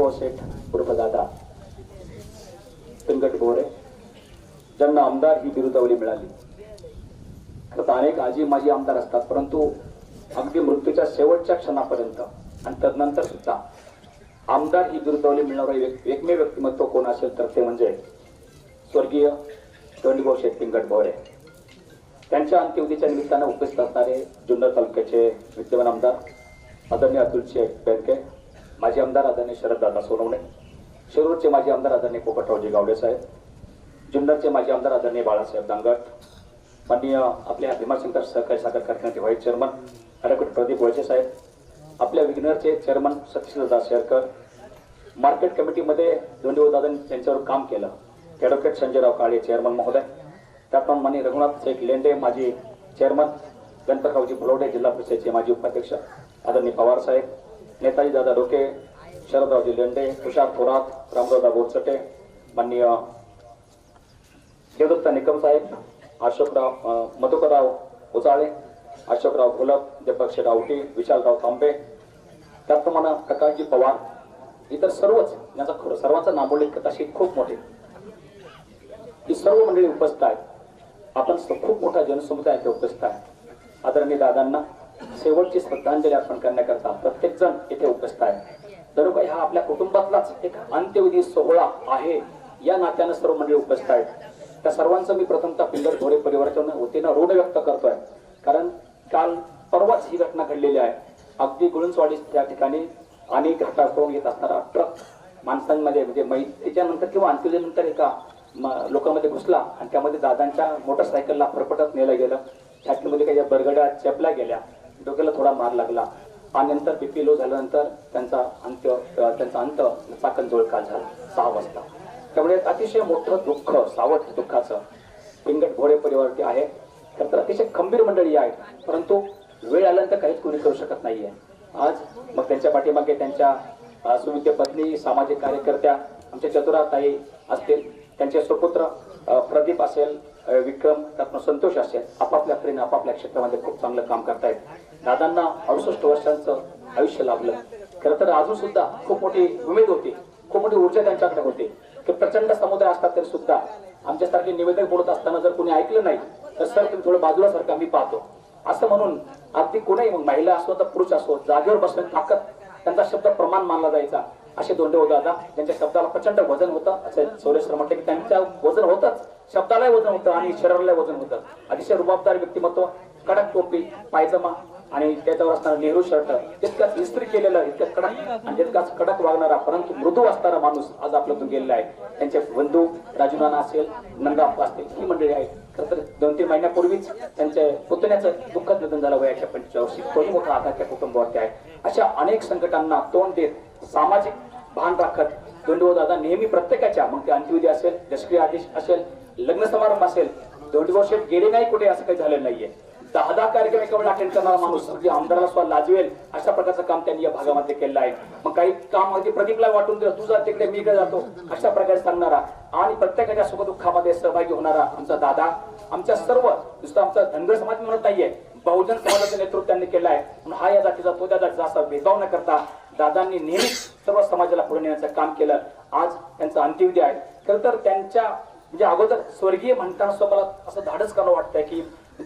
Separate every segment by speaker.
Speaker 1: धोंडगाव शेठ उर्फ दादा पिंगट गोरे ज्यांना आमदार ही बिरुदावली मिळाली खरं तर अनेक आजी माजी आमदार असतात परंतु अगदी मृत्यूच्या शेवटच्या क्षणापर्यंत आणि तदनंतर सुद्धा आमदार ही बिरुदावली मिळणारं एक एकमेव व्यक्तिमत्व कोण असेल तर ते म्हणजे स्वर्गीय दंडगो शेठ पिंगट भोरे त्यांच्या अंत्यविधीच्या निमित्तानं उपस्थित असणारे जुन्नर तालुक्याचे विद्यमान आमदार आदरणीय अतुल शेठ बेनके माजी आमदार आदरणीय शरददादा सोनवणे शिरूरचे माजी आमदार आदरणीय पोपटरावजी गावडे साहेब जुन्नरचे माजी आमदार आदरणीय बाळासाहेब दांगट माननीय आपल्या भीमाशंकर सहकारी साखर कारखान्याचे vice chairman advocate Pradeep Walse साहेब आपल्या विग्नरचे चेअरमन सतीशदास शेरकर मार्केट कमिटीमध्ये दादांनी त्यांच्यावर काम केलं. ॲडव्होकेट संजयराव काळे चेअरमन महोदय त्याप्रमाणे रघुनाथ शेख लेंडे माजी चेअरमन गणपतरावजी फलोडे जिल्हा परिषदेचे माजी उपाध्यक्ष आदरणीय पवार साहेब नेताजी दादा डोके शरदरावजी लेंडे तुषार थोरात रामदादा बोरचटे माननीय देवदत्त निकम साहेब अशोकराव मधुकरराव उचाळे अशोकराव घोलप दीपक शेरावटी विशालराव तांबे त्याचप्रमाणे प्रकाशजी पवार इतर सर्वच यांचा खरं सर्वांचा नामोल्लेख तशी खूप मोठे ही सर्व मंडळी उपस्थित आहेत आपण खूप मोठा जनसमुदाय इथे उपस्थित आहे आदरणीय दादांना शेवटची श्रद्धांजली अर्पण करण्याकरता प्रत्येक जण इथे उपस्थित आहे. जणू काही हा आपल्या कुटुंबातलाच एक अंत्यविधी सोहळा आहे या नात्यानं सर्व मंडळी उपस्थित आहेत. त्या सर्वांचं मी प्रथमतः पिंगट घोडे परिवाराच्या वतीनं ऋण व्यक्त करतोय. कारण काल परवाच ही घटना घडलेली आहे. अगदी गुळुंचवाडी त्या ठिकाणी आणि घाटा करून येत असणारा ट्रक माणसांमध्ये म्हणजे मै त्याच्यानंतर किंवा अंत्यविधीनंतर एका लोकांमध्ये घुसला आणि त्यामध्ये दादांच्या मोटरसायकलला फरफटत नेलं गेलं. छातीमध्ये काही बरगड्या चेपल्या गेल्या. डोक्याला थोडा मार लागला. आणि नंतर बीपी लो झाल्यानंतर त्यांचा अंत्य त्यांचा अंत साखर जोळका झाला. सहा वाजता. त्यामुळे अतिशय मोठं दुःख सावट दुःखाचं पिंगट घोडे परिवारती आहे. खरं तर अतिशय खंबीर मंडळी आहेत. परंतु वेळ आल्यानंतर काहीच कोणी करू शकत नाहीये. आज मग त्यांच्या पाठीमागे त्यांच्या अ, सुविद्य पत्नी सामाजिक कार्यकर्त्या आमच्या चतुराताई असतील. त्यांचे सुपुत्र प्रदीप असेल विक्रम त्यातनं संतोष असेल. आपापल्या परीने आपापल्या क्षेत्रामध्ये खूप चांगलं काम करतायत. दादांना अडुसष्ट वर्षांचं आयुष्य लाभलं. खरं तर अजून सुद्धा खूप मोठी उमेद होती खूप मोठी ऊर्जा त्यांच्याकडे होती. की प्रचंड समुदाय असतात तरी सुद्धा. आमच्यासारखे निवेदक बोलत असताना जर कोणी ऐकलं नाही तर सर तुम्ही थोडं बाजूला सारखं मी पाहतो. असं म्हणून अगदी कोणीही मग महिला असो तर पुरुष असो जागेवर बसून ताकद त्यांचा शब्द प्रमाण मानला जायचा. असे दोंडे होते दादा त्यांच्या शब्दाला प्रचंड वजन होतं. असं सौरेश्वर म्हटलं की त्यांच्या वजन होतंच. शब्दालाही वजन होतं आणि शरीरालाही वजन होतं. अतिशय रुबाबदार व्यक्तिमत्व कडक टोपी पायजमा आणि त्याच्यावर असणारा नेहरू शर्ट तितकाच इस्त्री केलेलं इतकं कडक आणि तितकाच कडक वागणारा परंतु मृदू असणारा माणूस आज आपल्यातून गेलेला आहे. त्यांचे बंधू राजू नाना असेल नंदाप्पा असतील ही मंडळी आहेत. खरं तर दोन तीन महिन्यापूर्वीच त्यांच्या पुतण्याचं दुःखद निधन झालं वयाच्या पंचवीस वर्षी तोही मोठा आघात त्या कुटुंबावरती आहे. अशा अनेक संकटांना तोंड देत सामाजिक भान राखत दोंडीभाऊ दादा नेहमी प्रत्येकाच्या मग ते अंत्यविधी असेल जसक्रिय आदेश असेल लग्न समारंभ असेल दोंडीभाऊ शेठ गेले नाही कुठे असं काही झालेलं नाहीये. दहा दहा कार्यक्रम एका वेळेला अटेंड करणारा माणूस अगदी आमदाराला स्वतः लाजवेल अशा प्रकारचं काम त्यांनी या भागामध्ये केलं आहे. मग काही काम अगदी प्रदीपला वाटून दिलं तुझा तिकडे मी इकडे जातो अशा प्रकारे सांगणारा आणि प्रत्येकाच्या सुखदुःखामध्ये सहभागी होणारा आमचा दादा. आमच्या सर्व नुसतं आमचा धनगर समाज म्हणत नाहीये बहुजन समाजाचं नेतृत्व त्यांनी केलं आहे म्हणून हा या जातीचा तो त्या जातीचा असा भेदभाव न करता दादांनी नेहमीच सर्व समाजाला पुढे नेण्याचं काम केलं. आज त्यांचा अंत्यविधी आहे. खरं तर त्यांच्या म्हणजे अगोदर स्वर्गीय म्हणताना स्वतःला मला असं धाडस करावं वाटतंय की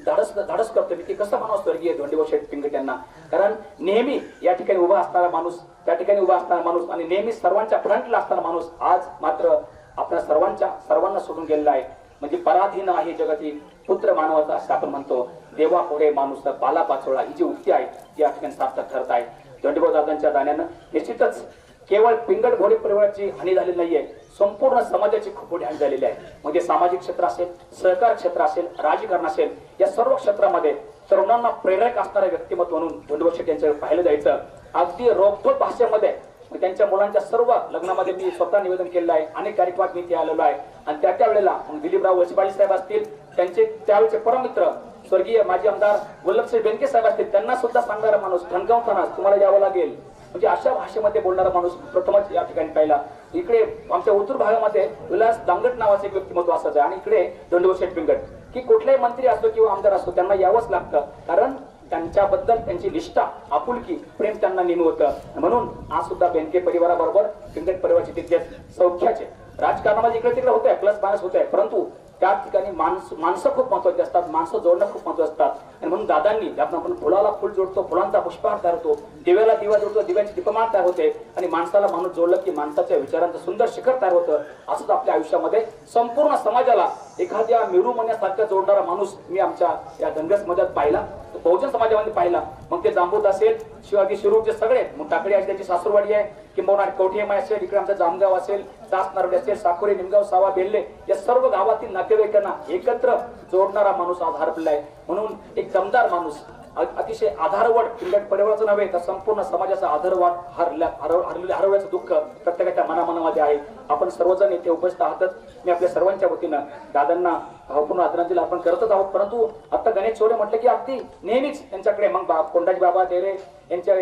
Speaker 1: धाडस धाडस करतो मी. की कसं माणूस स्वर्गीय धोंडीभाऊ शेठ पिंगट यांना कारण नेहमी या ठिकाणी उभा असणारा माणूस त्या ठिकाणी उभा असणारा माणूस आणि नेहमी सर्वांच्या फ्रंटला असणारा माणूस आज मात्र आपल्या सर्वांच्या सर्वांना सोडून गेलेला आहे. म्हणजे पराधीन आहे जगातील पुत्र मानवाचा असं आपण म्हणतो. देवा पुढे माणूस पाला पाचोळा ही जी उक्ती आहे ती या ठिकाणी सार्थक ठरत आहे धोंडीभाऊ दादांच्या दाण्यानं निश्चितच केवळ पिंगट घोडे परिवाराची हानी झालेली नाहीये संपूर्ण समाजाची खूप मोठी हानी झालेली आहे. म्हणजे सामाजिक क्षेत्र असेल सहकार क्षेत्र असेल राजकारण असेल या सर्व क्षेत्रामध्ये तरुणांना प्रेरक असणारे व्यक्तिमत्व म्हणून धोंडीभाऊ त्यांच्या पाहिलं जायचं. अगदी रोखोक भाषेमध्ये मग त्यांच्या मुलांच्या सर्व लग्नामध्ये मी स्वतः निवेदन केलेलं आहे. अनेक कार्यक्रमात मी ते आलेलो आहे. आणि त्या त्या वेळेला दिलीपराव वसपाळी साहेब असतील त्यांचे त्यावेळेचे परमित्र स्वर्गीय माजी आमदार वल्लभसिंह बेनके साहेब असतील त्यांना सुद्धा सांगणारा माणूस ठणकावताना तुम्हाला यावं लागेल. म्हणजे अशा भाषेमध्ये बोलणारा माणूस प्रथमच या ठिकाणी पाहिला. इकडे आमच्या उत्तर भागामध्ये विलास दांगट नावाचं एक व्यक्तिमत्व असायचं आणि इकडे दंडोबा शेटपिंगट की कुठलाही मंत्री असो किंवा आमदार असो त्यांना यावंच लागतं. कारण त्यांच्याबद्दल त्यांची निष्ठा आपुलकी प्रेम त्यांना नेहमी होतं. म्हणून आज सुद्धा बेनके परिवाराबरोबर पिंगट परिवाराचे तितकेच सौख्याचे. राजकारणामध्ये इकडे तिकडे होत आहे प्लस मायनस होत आहे परंतु त्या ठिकाणी माणसं माणसं खूप महत्वाची असतात माणसं जोडणं खूप महत्वाचं असतात. आणि म्हणून दादांनी आपण आपण फुलाला फुल जोडतो फुलांचा पुष्पहार तयार होतो दिव्याला दिवा जोडतो दिव्याची दीपमान तयार होते आणि माणसाला माणूस जोडलं की माणसाच्या विचारांचं सुंदर शिखर तयार होतं असंच आपल्या आयुष्यामध्ये संपूर्ण समाजाला एखाद्या मिरू म्हणण्यासारखा जोडणारा माणूस मी आमच्या या धनगर समाजात पाहिला. बहुजन समाजामध्ये पाहिला. मग ते जांबूत असेल शिवाजी शिरूरचे सगळे मग टाकडी आहे त्याची सासूरवाडी आहे किंबहुना कवठेमाय असेल इकडे आमचं जामगाव असेल तास नारवडे साकोरे निमगाव सावा बेल्ले या सर्व गावातील नातेवाईकांना एकत्र जोडणारा माणूस आज हरपला आहे. म्हणून एक दमदार माणूस अतिशय आधारवड किल्लट परिवाराचं नव्हे तर संपूर्ण समाजाचा आधारवाद हरल्या हरव- हरवल्याचं दुःख प्रत्येकाच्या मनामनामध्ये आहे. आपण सर्वजण इथे उपस्थित आहातच. मी आपल्या सर्वांच्या वतीनं दादांना भावपूर्ण आदरांजली आपण करतच आहोत. परंतु आता गणेश चोरे म्हटलं की अगदी नेहमीच यांच्याकडे मग बाब कोंडाजी बाबा देरे यांच्या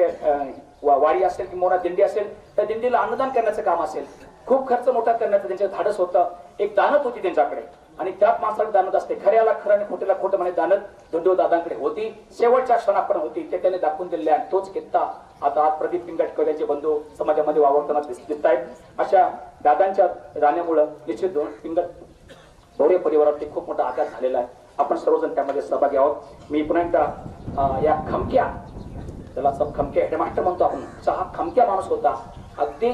Speaker 1: वाडी असेल की मोठा दिंडी असेल त्या दिंडीला अन्नदान करण्याचं काम असेल. खूप खर्च मोठा करण्याचं त्यांचं धाडस होतं. एक दानत होती त्यांच्याकडे. आणि त्यात माणसाला दानत असते. खऱ्याला खरं आणि खोटेला खोटं म्हणे दानत धुंडो दादांकडे होती. शेवटच्या क्षणापर्यंत होती. ते त्याने दाखवून दिले आणि तोच कित्ता आता आज प्रदीप पिंगटकर यांचे बंधू समाजामध्ये वावरताना दिसत आहेत अशा दादांच्या जाण्यामुळं निश्चित दोन पिंगट शौर्य परिवारावरती खूप मोठा आघात झालेला आहे. आपण सर्वजण त्यामध्ये सहभागी आहोत. मी पुन्हा एकदा या खमक्या त्याला सब खमक्या हेडमास्टर म्हणतो आपण. हा खमक्या माणूस होता. अगदी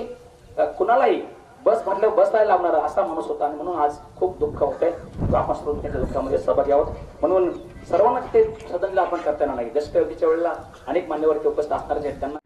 Speaker 1: कुणालाही बस म्हटलं बस लावणारा असा माणूस होता. आणि म्हणून आज खूप दुःख होत आहे आपण सर्व त्याच्या दुःखामध्ये सहभागी आहोत. म्हणून सर्वांना तिथे सदनला आपण करताना नाही. जस्ट वेळेला अनेक मान्यवर ते उपस्थित असणार आहेत. त्यांना